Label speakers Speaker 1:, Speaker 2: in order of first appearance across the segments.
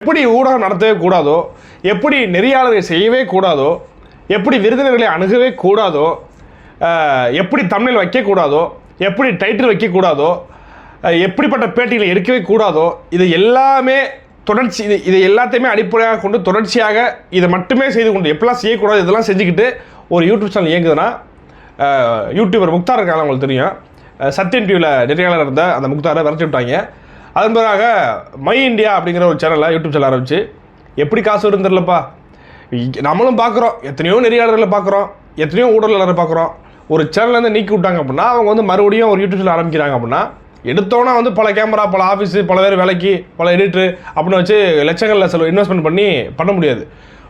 Speaker 1: எப்படி ஊடகம் நடத்தவே கூடாதோ எப்படி நெறியாளரை செய்யவே கூடாதோ எப்படி விருந்தினர்களை அணுகவே கூடாதோ எப்படி தமிழில் வைக்கக்கூடாதோ எப்படி டைட்டில் வைக்கக்கூடாதோ எப்படிப்பட்ட பேட்டிகளை எடுக்கவே கூடாதோ இது எல்லாமே தொடர்ச்சி இது இது எல்லாத்தையுமே அடிப்படையாக கொண்டு தொடர்ச்சியாக இதை மட்டுமே செய்து கொண்டு எப்படிலாம் செய்யக்கூடாது இதெல்லாம் செஞ்சுக்கிட்டு ஒரு யூடியூப் சேனல் இயங்குதுன்னா யூடியூபர் முக்தார் இருக்காங்க உங்களுக்கு தெரியும். சத்யன் டிவியில் நெறியாளர் இருந்த அந்த முக்தாரை விரட்டி விட்டாங்க. அதன் பிறகு மை இந்தியா அப்படிங்கிற ஒரு சேனலை யூடியூப் சேனல் ஆரம்பிச்சு. எப்படி காசு வருதுன்னு தெரிலப்பா நம்மளும் பார்க்குறோம் எத்தனையோ நெறியாளர்களை பார்க்குறோம் எத்தனையோ ஊடகங்களை பார்க்குறோம் ஒரு சேனல்லேருந்து நீக்கி விட்டாங்க அப்படின்னா அவங்க வந்து மறுபடியும் ஒரு யூடியூப் சேனல் ஆரம்பிக்கிறாங்க அப்படின்னா எடுத்தோன்னா வந்து பல கேமரா பல ஆஃபீஸு பல பேர் வேலைக்கு பல எடிட்ரு அப்படின்னு வச்சு லட்சங்களில் செலவு இன்வெஸ்ட்மெண்ட் பண்ணி பண்ண முடியாது.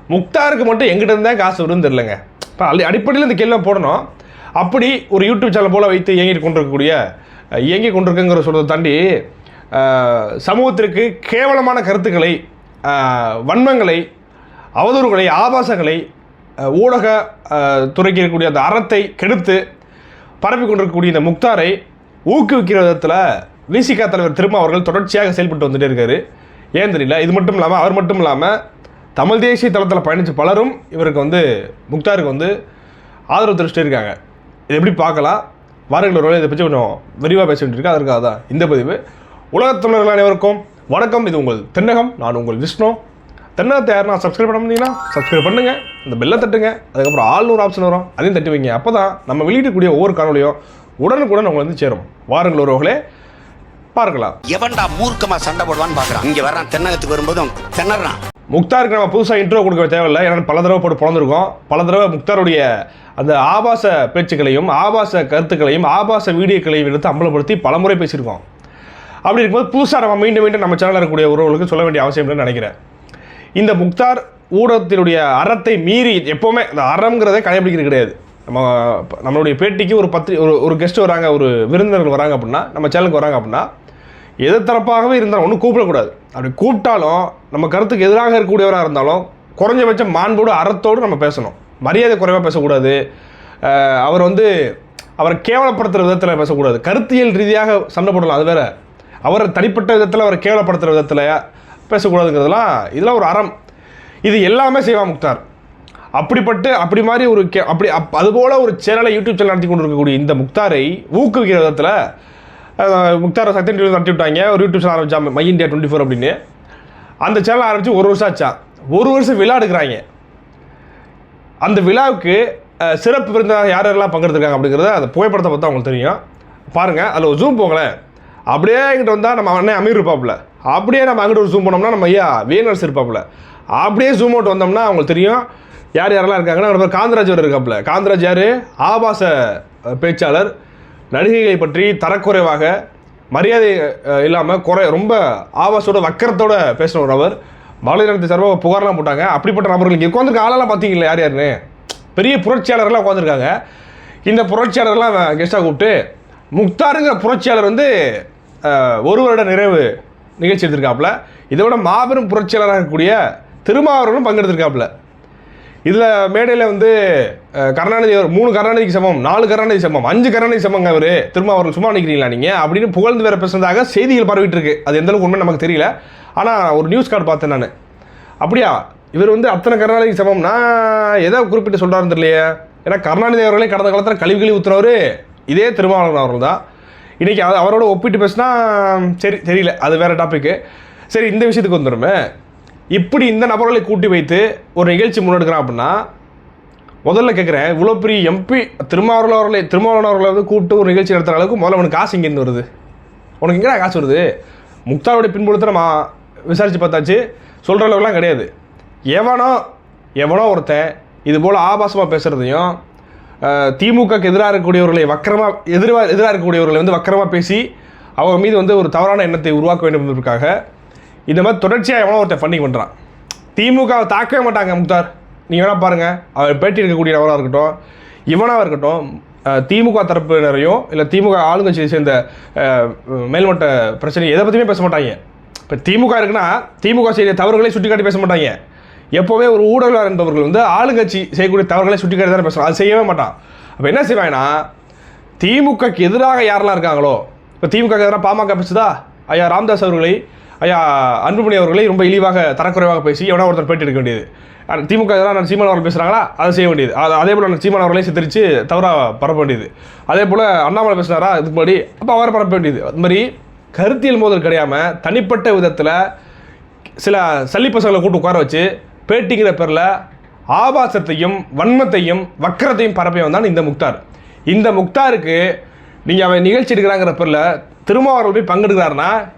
Speaker 1: முக்தாருக்கு மட்டும் எங்கிட்ட இருந்தால் காசு வரும்னு தெரிலங்க இப்போ அடி- அடிப்படையில் இந்த கேள்வி போடணும். அப்படி ஒரு யூடியூப் சேனல் போல் வைத்து இயங்கிட்டு கொண்டிருக்கக்கூடிய இயங்கி கொண்டிருக்குங்கிற சொல்கிறத தாண்டி சமூகத்திற்கு கேவலமான கருத்துக்களை வன்மங்களை அவதூறுகளை ஆபாசங்களை ஊடக துறைக்கு இருக்கக்கூடிய அந்த அறத்தை கெடுத்து பரப்பி கொண்டிருக்கக்கூடிய இந்த முக்தாரை ஊக்குவிக்கிற விதத்தில் விசிகா தலைவர் திரும்ப அவர்கள் தொடர்ச்சியாக செயல்பட்டு வந்துட்டே இருக்காரு. ஏன் தெரியல இது மட்டும் இல்லாமல் அவர் மட்டும் இல்லாமல் தமிழ் தேசிய தளத்தில் பயணித்த பலரும் இவருக்கு வந்து முக்தாருக்கு வந்து ஆதரவு தெரிவிச்சுட்டே இருக்காங்க. இது எப்படி பார்க்கலாம்? வாருங்கள் ஒரு இதை பற்றி கொஞ்சம் விரிவாக பேச வேண்டியிருக்கு. அதற்காக தான் இந்த பதிவு. உலகத் தமிழர்கள் அனைவருக்கும் வணக்கம். இது உங்கள் தென்னகம் நான் உங்கள் விஷ்ணு. தென்னகத்தை யாருன்னா சப்ஸ்கிரைப் பண்ண முடியுங்களா சப்ஸ்கிரைப் பண்ணுங்க இந்த பெல்லை தட்டுங்க அதுக்கப்புறம் ஆள்நூறு ஆப்ஷன் வரும் அதையும் தட்டி வைங்க அப்போ தான் நம்ம வெளியிடக்கூடிய ஒவ்வொரு காணொலியும் உடனுக்குடன் உங்களை வந்து சேரும். வாருங்கள் ஒருவர்களே பார்க்கலாம்.
Speaker 2: எவன்டா மூர்க்கமா சண்டை போடுவான்னு பாக்குறான். இங்க வர்றான் தென்னகத்துக்கு வரும்போதும் திணறான்.
Speaker 1: முக்தாருக்கு நம்ம புதுசாக இன்ட்ரோ கொடுக்க தேவையில்லை. ஏன்னா பல தடவை போட்டு பிறந்திருக்கோம் பல தடவை முக்தாருடைய அந்த ஆபாச பேச்சுக்களையும் ஆபாச கருத்துக்களையும் ஆபாச வீடியோக்களையும் எடுத்து அம்பலப்படுத்தி பலமுறை பேசியிருக்கோம். அப்படி இருக்கும்போது புதுசாக நம்ம மீண்டும் மீண்டும் நம்ம சேனலில் இருக்கக்கூடிய உறவுகளுக்கு சொல்ல வேண்டிய அவசியம் இல்லைன்னு நினைக்கிறேன். இந்த முக்தார் ஊடகத்தினுடைய அறத்தை மீறி எப்போவுமே இந்த அறம்ங்கிறதே கடைபிடிக்கிறது கிடையாது. நம்ம நம்மளுடைய பேட்டிக்கு ஒரு பத்து ஒரு ஒரு கெஸ்ட் வராங்க ஒரு விருந்தினர்கள் வராங்க அப்படின்னா நம்ம சேனலுக்கு வராங்க அப்படின்னா எதிர்த்தரப்பாகவே இருந்தாலும் ஒன்றும் கூப்பிடக்கூடாது. அப்படி கூப்பிட்டாலும் நம்ம கருத்துக்கு எதிராக இருக்கக்கூடியவராக இருந்தாலும் குறைஞ்சபட்சம் மாண்போடு அறத்தோடு நம்ம பேசணும். மரியாதை குறைவாக பேசக்கூடாது. அவர் வந்து அவரை கேவலப்படுத்துகிற விதத்தில் பேசக்கூடாது. கருத்தியல் ரீதியாக சண்டை போடலாம் அது வேறு. அவரை தனிப்பட்ட விதத்தில் அவரை கேவலப்படுத்துகிற விதத்தில் பேசக்கூடாதுங்கிறதுலாம் இதெல்லாம் ஒரு அறம். இது எல்லாமே செய்வான் முக்தார். அப்படிப்பட்டு அப்படி மாதிரி ஒரு கே அப்படி அப் அதுபோல் ஒரு சேனலை யூடியூப் சேனல் நடத்தி கொண்டு இருக்கக்கூடிய இந்த முக்தாரை ஊக்குவிக்கிற விதத்தில் முக்தார் முக்தாரை சத்யன் டிவி நடத்தி விட்டாங்க. ஒரு யூடியூப் சேனல் ஆரம்பிச்சா மை இந்தியா டுவெண்ட்டி ஃபோர் அப்படின்னு. அந்த சேனல் ஆரம்பித்து ஒரு வருஷம் ஆச்சா. ஒரு வருஷம் விழா எடுக்கிறாங்க. அந்த விழாவுக்கு சிறப்பு விருந்தாக யார் யாரெல்லாம் பங்கெடுத்துருக்காங்க அப்படிங்கிறத அந்த புகைப்படத்தை பார்த்தா உங்களுக்கு தெரியும். பாருங்கள் அதில் ஒரு ஜூம் போங்களேன். அப்படியே இங்கிட்ட வந்தால் நம்ம அண்ணன் அமீர் இருப்பாப்புல. அப்படியே நம்ம அங்கிட்ட ஒரு ஜூம் பண்ணோம்னா நம்ம ஐயா வேனர்ஸ் இருப்பாப்புல. அப்படியே ஜூம் அவுட் வந்தோம்னா அவங்களுக்கு தெரியும். யார் யாரெல்லாம் இருக்காங்கன்னா நம்ம காந்தராஜ் அவர் இருக்காப்புல. காந்தராஜ் யார்? ஆபாச பேச்சாளர். நடிகைகளை பற்றி தரக்குறைவாக மரியாதை இல்லாமல் குறை ரொம்ப ஆபாசோட வக்கரத்தோட பேசுகிற ஒரு அவர். பாலியலத்தை சார்பாக புகார்லாம் போட்டாங்க. அப்படிப்பட்ட நபர்கள் இங்கே உட்காந்துருக்க ஆளெல்லாம் பார்த்தீங்களா யார் யாருன்னு? பெரிய புரட்சியாளர்லாம் உட்காந்துருக்காங்க இந்த புரட்சியாளர்லாம் கெஸ்ட்டாக கூப்பிட்டு முக்தாருங்கிற புரட்சியாளர் வந்து ஒரு வருட நிறைவு நிகழ்ச்சி எடுத்திருக்காப்புல. இதை விட மாபெரும் புரட்சியாளராக இருக்கக்கூடிய திருமாவர்களும் பங்கெடுத்திருக்காப்புல. இதில் மேடையில் வந்து கருணாநிதி அவர் மூணு கருணாநிதிக்கு சமம் நாலு கருணாநிதி சமம் அஞ்சு கருணாநிதி சமங்க அவர். திருமாவரம் சும்மா நிற்கிறீங்களா நீங்கள் அப்படின்னு புகழ்ந்து வேற பேசுனதாக செய்திகள் பரவிட்டு இருக்கு அது எந்த அளவுக்கு உண்மை நமக்கு தெரியல. ஆனால் ஒரு நியூஸ் கார்டு பார்த்தேன் நான். அப்படியா? இவர் வந்து அத்தனை கருணாநிதி சமம்னா எதை குறிப்பிட்டு சொல்கிறாருன்னு தெரியலையே. ஏன்னா கருணாநிதி அவர்களே கடந்த காலத்தில் கழிவு கழிவு ஊற்றுனவர் இதே திருமாவளவன் அவர்கள் தான் இன்றைக்கி அவ அவரோட ஒப்பிட்டு பேசினா சரி தெரியல. அது வேறு டாப்பிக்கு சரி இந்த விஷயத்துக்கு வந்துடுமே இப்படி இந்த நபர்களை கூட்டி வைத்து ஒரு நிகழ்ச்சி முன்னெடுக்கிறான் அப்படின்னா முதல்ல கேட்குறேன் இவ்வளோ பெரிய எம்பி திருமாவளவன் அவர்களை திருமாவளவன் அவர்களை வந்து கூப்பிட்டு ஒரு நிகழ்ச்சி நடத்துகிற அளவுக்கு முதல்ல அவனுக்கு காசு இங்கேருந்து வருது? உனக்கு எங்கடா காசு வருது? முக்தாருடைய பின்புலத்தை நம்ம விசாரித்து பார்த்தாச்சு. சொல்கிற அளவுலாம் கிடையாது. எவனோ எவனோ ஒருத்தன் இது போல் ஆபாசமாக பேசுகிறதையும் திமுகக்கு எதிராக இருக்கக்கூடியவர்களை வக்கரமாக எதிராக எதிராக இருக்கக்கூடியவர்களை வந்து வக்கரமாக பேசி அவங்க மீது வந்து ஒரு தவறான எண்ணத்தை உருவாக்க வேண்டும் என்பதற்காக இந்த மாதிரி தொடர்ச்சியாக எவனோ ஒருத்தர் ஃபண்டிங் பண்ணுறான் திமுகவை தாக்கவே மாட்டாங்க முக்தார். நீங்கள் வேணால் பாருங்கள் அவர் பேட்டி எடுக்கக்கூடியவராக இருக்கட்டும் இவனாக இருக்கட்டும் திமுக தரப்பினரையும் இல்லை திமுக ஆளுங்கட்சியை சேர்ந்த மேல்மட்ட பிரச்சனை எதை பற்றியுமே பேச மாட்டாங்க. இப்போ திமுக இருக்குன்னா திமுக செய்த தவறுகளை சுட்டிக்காட்டி பேச மாட்டாங்க. எப்போவுமே ஒரு ஊடகர் என்பவர்கள் வந்து ஆளுங்கட்சி செய்யக்கூடிய தவறுகளை சுட்டி தானே பேசுவாங்க அது செய்யவே மாட்டான். அப்போ என்ன செய்வாங்கன்னா திமுகக்கு எதிராக யாரெல்லாம் இருக்காங்களோ இப்போ திமுக எதிராக பாமக பேசுதா? ஐயா ராம்தாஸ் அவர்களை ஐயா அன்புமணி அவர்களை ரொம்ப இழிவாக தரக்குறைவாக பேசி எவனா ஒருத்தர் பேட்டி எடுக்க வேண்டியது. திமுக எதிராக நான் சீமான் அவர்கள் பேசுகிறாங்களா அதை செய்ய வேண்டியது. அது அதே போல் நான் சீமான் அவர்களையும் சித்தரித்து தவறாக பரப்ப வேண்டியது. அதே போல் அண்ணாமலை பேசுனாரா? இதுக்கு முன்னாடி. அப்போ அவரை பரப்ப வேண்டியது. அது மாதிரி கருத்தியல் மோதல் கிடையாமல் தனிப்பட்ட விதத்தில் சில சல்லி பசங்களை கூட்டு உட்கார வச்சு பேட்டிங்கிற பேரில் ஆபாசத்தையும் வன்மத்தையும் வக்கரத்தையும் பரப்பியவன் தான் இந்த முக்தார். இந்த முக்தாருக்கு நீங்கள் அவன் நிகழ்ச்சி எடுக்கிறாங்கிற பேரில் திருமாவர்கள் போய் பங்கெடுக்கிறாருன்னா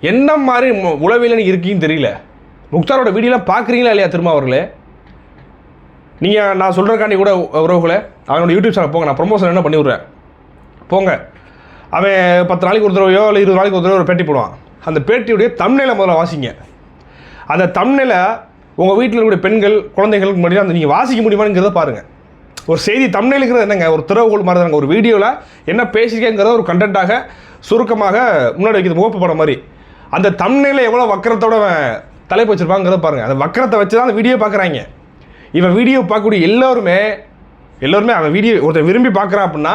Speaker 1: என்ன மாதிரி மு- இருக்கீங்கன்னு தெரியல. முக்தாரோட வீடியோலாம் பார்க்குறீங்களா இல்லையா திருமாவர்களே நீங்கள் நான் சொல்கிறக்காண்டி கூட உறவுகளை அவனோட யூடியூப் சேனல் போங்க நான் ப்ரொமோஷன் என்ன பண்ணி விட்றேன் போங்க. அவன் பத்து நாளைக்கு ஒரு தடவையோ இல்லை இருபது நாளைக்கு ஒரு தடவை ஒரு பேட்டி போடுவான். அந்த பேட்டியுடைய தமிழில் முதல்ல வாசிங்க. அந்த தமிழில் உங்கள் வீட்டில் இருக்கக்கூடிய பெண்கள் குழந்தைகளுக்கு முன்னாடி அந்த நீங்கள் வாசிக்க முடியுமாங்கிறத பாருங்கள் ஒரு செய்தி தமிழ்ங்கிறது என்னங்க? ஒரு திறவுகோல் மாதிரி தாங்க ஒரு வீடியோவில் என்ன பேசியிருக்கேங்கிறத ஒரு கண்டென்ட்டாக சுருக்கமாக முன்னாடி வைக்கிறது முகப்பு படம் மாதிரி. அந்த தமிழில் எவ்வளோ வக்கரத்தோட அவன் தலைப்பு வச்சுருப்பாங்கிறத பாருங்கள் அந்த வக்கரத்தை வச்சு தான் அந்த வீடியோ பார்க்குறாங்க. இவன் வீடியோ பார்க்கக்கூடிய எல்லோருமே எல்லோருமே அவன் வீடியோ ஒருத்தன் விரும்பி பார்க்குறான் அப்படின்னா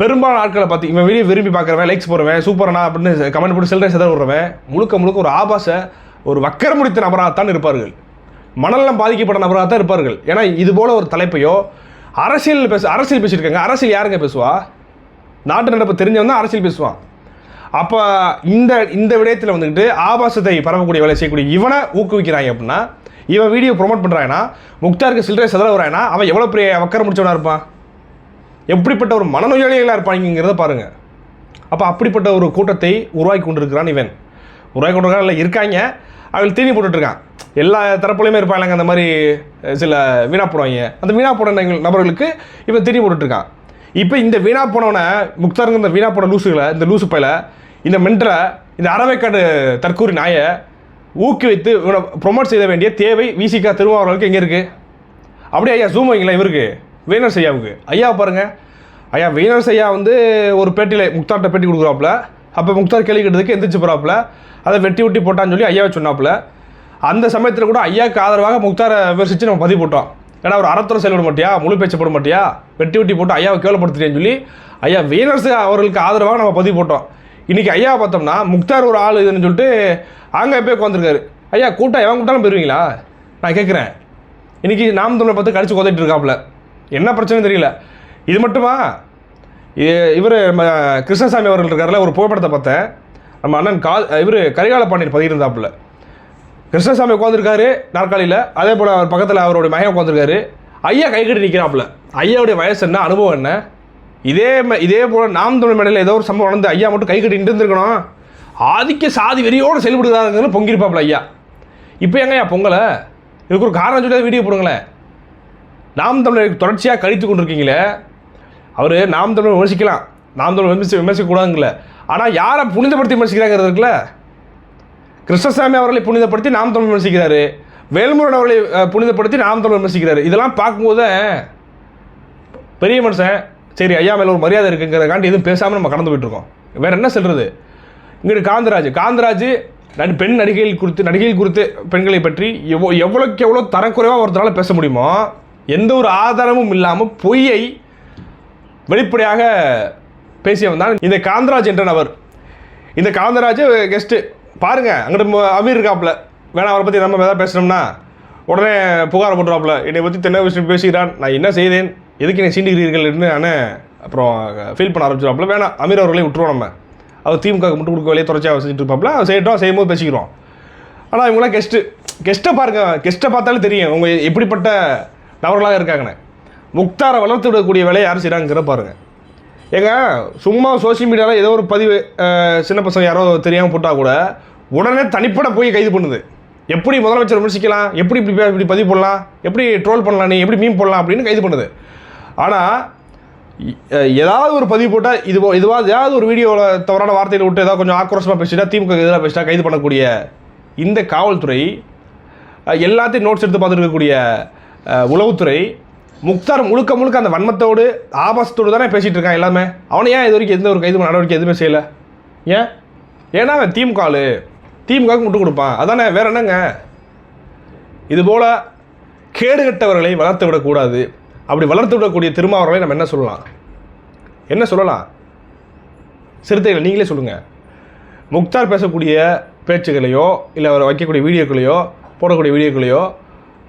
Speaker 1: பெரும்பாலான ஆட்களை பார்த்து இவன் வீடியோ விரும்பி பார்க்குறவன் லைக்ஸ் போடுறவன் சூப்பரனா அப்படின்னு கமெண்ட் போட்டு சில்லறை எதாவது விடுறவன் முழுக்க முழுக்க ஒரு ஆபாச ஒரு வக்கரம் முடித்த நபராகத்தான் இருப்பார்கள். மனநலம் பாதிக்கப்பட்ட நபராகத்தான் இருப்பார்கள். ஏன்னா இது போல ஒரு தலைப்பையோ அரசியல் பேச அரசியல் பேசியிருக்காங்க. அரசியல் யாருங்க பேசுவா? நாட்டு நடப்பு தெரிஞ்சவன் தான் அரசியல் பேசுவான். அப்போ இந்த இந்த விடயத்தில் வந்துக்கிட்டு ஆபாசத்தை பரவக்கூடிய வேலை செய்யக்கூடிய இவனை ஊக்குவிக்கிறாங்க அப்படின்னா இவன் வீடியோ ப்ரொமோட் பண்ணுறாங்கன்னா முக்தாருக்கு சில்லறை சிதற அவன் எவ்வளோ பெரிய வக்கர முடிச்சவனாக இருப்பான்? எப்படிப்பட்ட ஒரு மனநோயாளிகளாக இருப்பாங்கிறத பாருங்கள் அப்போ அப்படிப்பட்ட ஒரு கூட்டத்தை உருவாக்கி கொண்டிருக்கிறான் இவன். உருவாக்கி கொண்டிருக்கான் இல்லை இருக்காங்க. அவள் தீனி போட்டுட்ருக்கான். எல்லா தரப்புலையுமே இருப்பாங்க அந்த மாதிரி சில வீணா போடுவாங்க அந்த வீணா போன நபர்களுக்கு இவன் தீனி போட்டுட்ருக்கான். இப்போ இந்த வீணா போனவனை முக்தாருங்க இந்த வீணா போன லூசுகளை இந்த லூசு பையில இந்த மென்டரை இந்த அறவைக்காடு தற்கூரி நாயை ஊக்குவித்து இவனை ப்ரொமோட் செய்ய வேண்டிய தேவை விசிகா திருமாவளவர்களுக்கு எங்கே இருக்குது அப்படியே ஐயா ஜூம் வைங்களேன் இவருக்கு. வீணர் ஐயாவுக்கு ஐயா பாருங்கள் ஐயா வீணர் ஐயா வந்து ஒரு பேட்டியில் முக்தார்கிட்ட பேட்டி கொடுக்குறாப்புல. அப்போ முக்தார் கேள்வி கேட்டதுக்கு எந்திரிச்சு போகிறாப்புல அதை வெட்டி வெட்டி போட்டான்னு சொல்லி ஐயாவை சொன்னாப்புல. அந்த சமயத்தில் கூட ஐயாவுக்கு ஆதரவாக முக்தாரை விமர்சித்து நம்ம பதிவு போட்டோம். ஏன்னா ஒரு அறத்துறை செயல்பட மாட்டியா? முழு பேச்சு போட மாட்டியா? வெட்டி வெட்டி போட்டு ஐயாவை கேவலப்படுத்துறேன்னு சொல்லி ஐயா வீனர்ஸ் அவர்களுக்கு ஆதரவாக நம்ம பதிவு போட்டோம். இன்றைக்கி ஐயா பார்த்தோம்னா முக்தார் ஒரு ஆள் இதுன்னு சொல்லிட்டு அங்கே போய் உட்காந்துருக்காரு ஐயா கூட்டம் எவன் கூட்டாலும் போயிருவீங்களா? நான் கேட்குறேன் இன்றைக்கி நாம் தமிழை பார்த்து கடிச்சு கொதிட்டு இருக்காப்புல. என்ன பிரச்சனையும் தெரியல. இது மட்டுமா? இவர் கிருஷ்ணசாமி அவர்கள் இருக்கார்ல ஒரு புகைப்படத்தை பார்த்தேன். நம்ம அண்ணன் கா இவர் கரிகால பாண்டியன் பதியிருந்தாப்புல கிருஷ்ணசாமி உட்காந்துருக்காரு நாற்காலியில். அதே போல் அவர் பக்கத்தில் அவருடைய மகன் உட்காந்துருக்காரு ஐயா கை கட்டி நிற்கிறாப்புல ஐயாவுடைய வயசு என்ன அனுபவம் என்ன? இதே இதே போல் நாம் தமிழ் மேடையில் ஏதோ ஒரு சம்பவம் நடந்து ஐயா மட்டும் கை கட்டி ஆதிக்க சாதி வெறியோடு செயல்படுகிறாருங்கிறது பொங்கிருப்பாப்புல ஐயா. இப்போ எங்க பொங்கலை? இதுக்கு ஒரு காரணம் சொல்லி வீடியோ போடுங்களேன். நாம் தமிழர் தொடர்ச்சியாக கழித்து கொண்டிருக்கீங்களே. அவர் நாம் தமிழ் விமர்சிக்கலாம். நாம் தமிழ் விமர்சி விமர்சிக்கக்கூடாதுங்கள ஆனால் யாரை புனிதப்படுத்தி விமர்சிக்கிறாங்கிறது இருக்குல்ல? கிருஷ்ணசாமி அவர்களை புனிதப்படுத்தி நாம் தமிழ் விமர்சிக்கிறாரு. வேல்முருகன் அவர்களை புனிதப்படுத்தி நாம் தமிழ் விமர்சிக்கிறாரு. இதெல்லாம் பார்க்கும்போது பெரிய மனுஷன் சரி ஐயா மேலே ஒரு மரியாதை இருக்குங்கிறதுக்காண்டி எதுவும் பேசாமல் நம்ம கடந்து போயிட்டுருக்கோம். இருக்கோம் என்ன சொல்கிறது இங்கிட்டு காந்தராஜ் காந்தராஜ் நடி பெண் நடிகைகள் குறித்து நடிகைகள் குறித்து பெண்களை பற்றி எவ்வளோ எவ்வளோக்கு எவ்வளோ தரக்குறைவாக ஒருத்தரால் பேச முடியுமோ எந்த ஒரு ஆதாரமும் இல்லாமல் பொய்யை வெளிப்படையாக பேசியவன் தான் இந்த காந்தராஜ் என்ற நபர். இந்த காந்தராஜ் கெஸ்ட்டு பாருங்க அங்கிட்ட அமீர் இருக்காப்புல. வேணா அவரை பற்றி நம்ம எதாவது பேசணும்னா உடனே புகார் பண்ணுறாப்புல என்னை பற்றி தென்ன விஷயம் பேசுகிறான் நான் என்ன செய்தேன்? எதுக்கு என்னை சீண்டுகிறீர்கள்னு நான் அப்புறம் ஃபீல் பண்ண ஆரம்பிச்சிடாப்புல வேணாம் அமீர் அவர்களே விட்டுருவோம் நம்ம. அவர் திமுக முட்டு கொடுக்க வேலையை தொடர்ச்சியாக செஞ்சுட்டு இருப்பாப்புல. அவர் செய்யட்டும் போது பேசிக்கிறோம். ஆனால் இவங்களாம் கெஸ்ட்டு கெஸ்ட்டை பாருங்க கெஸ்ட்டை பார்த்தாலே தெரியும். அவங்க எப்படிப்பட்ட நபர்களாக இருக்காங்கன்னு. முக்தாரை வளர்த்து விடக்கூடிய வேலையை யார் செய்கிறாங்கிற பாருங்க. ஏங்க சும்மா சோஷியல் மீடியாவில் ஏதோ ஒரு பதிவு சின்ன பசங்க யாரோ தெரியாமல் போட்டால் கூட உடனே தனிப்பட போய் கைது பண்ணுது. எப்படி முதலமைச்சர் விமர்சிக்கலாம்? எப்படி இப்படி இப்படி பதிவு போடலாம் எப்படி ட்ரோல் பண்ணலாம் நீ? எப்படி மீன் போடலாம்? அப்படின்னு கைது பண்ணுது. ஆனால் ஏதாவது ஒரு பதிவு போட்டால் இது இதுவாக ஏதாவது ஒரு வீடியோவில் தவறான வார்த்தையில் விட்டு ஏதாவது கொஞ்சம் ஆக்ரோஷமாக பேசிட்டா திமுக எதிராக பேசிட்டா கைது பண்ணக்கூடிய இந்த காவல்துறை எல்லாத்தையும் நோட்ஸ் எடுத்து பார்த்துட்டு இருக்கக்கூடிய உளவுத்துறை முக்தார் முழுக்க முழுக்க அந்த வன்மத்தோடு ஆபாசத்தோடு தானே பேசிகிட்டு இருக்கான் எல்லாமே. அவனை ஏன் இது வரைக்கும் எந்த ஒரு கைது நடவடிக்கை எதுவுமே செய்யலை? ஏன்? ஏன்னா அவன் திமுக ஆளு திமுகவுக்கு முட்டு கொடுப்பான். அதானே வேற என்னங்க? இதுபோல் கேடுகட்டவர்களை வளர்த்து விடக்கூடாது. அப்படி வளர்த்து விடக்கூடிய திருமாவர்களை நம்ம என்ன சொல்லலாம்? என்ன சொல்லலாம்? சிறுத்தைகள் நீங்களே சொல்லுங்கள் முக்தார் பேசக்கூடிய பேச்சுகளையோ இல்லை அவர் வைக்கக்கூடிய வீடியோக்களையோ போடக்கூடிய வீடியோக்களையோ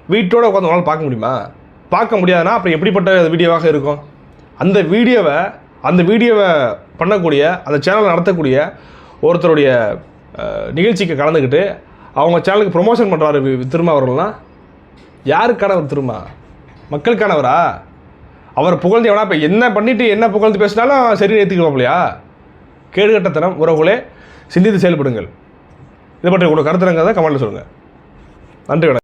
Speaker 1: வீட்டோட உட்காந்து உங்களால் பார்க்க முடியுமா? பார்க்க முடியாதுன்னா அப்புறம் எப்படிப்பட்ட வீடியோவாக இருக்கும்? அந்த வீடியோவை அந்த வீடியோவை பண்ணக்கூடிய அந்த சேனலை நடத்தக்கூடிய ஒருத்தருடைய நிகழ்ச்சிக்கு கலந்துக்கிட்டு அவங்க சேனலுக்கு ப்ரொமோஷன் பண்ணுறாரு திரும்ப அவர்கள்லாம். யாருக்கானவர் திரும்ப மக்களுக்கானவரா? அவர் புகழ்ந்து எவனா இப்போ என்ன பண்ணிவிட்டு என்ன புகழ்ந்து பேசினாலும் சரி ஏற்றுக்குவாப்பில்லையா கேடுகட்டத்தனம் உறவுகளே சிந்தித்து செயல்படுங்கள். இதை பற்றி உங்களோட கருத்துறங்கிறத கமெண்ட்டில் சொல்லுங்கள் நன்றி வணக்கம்.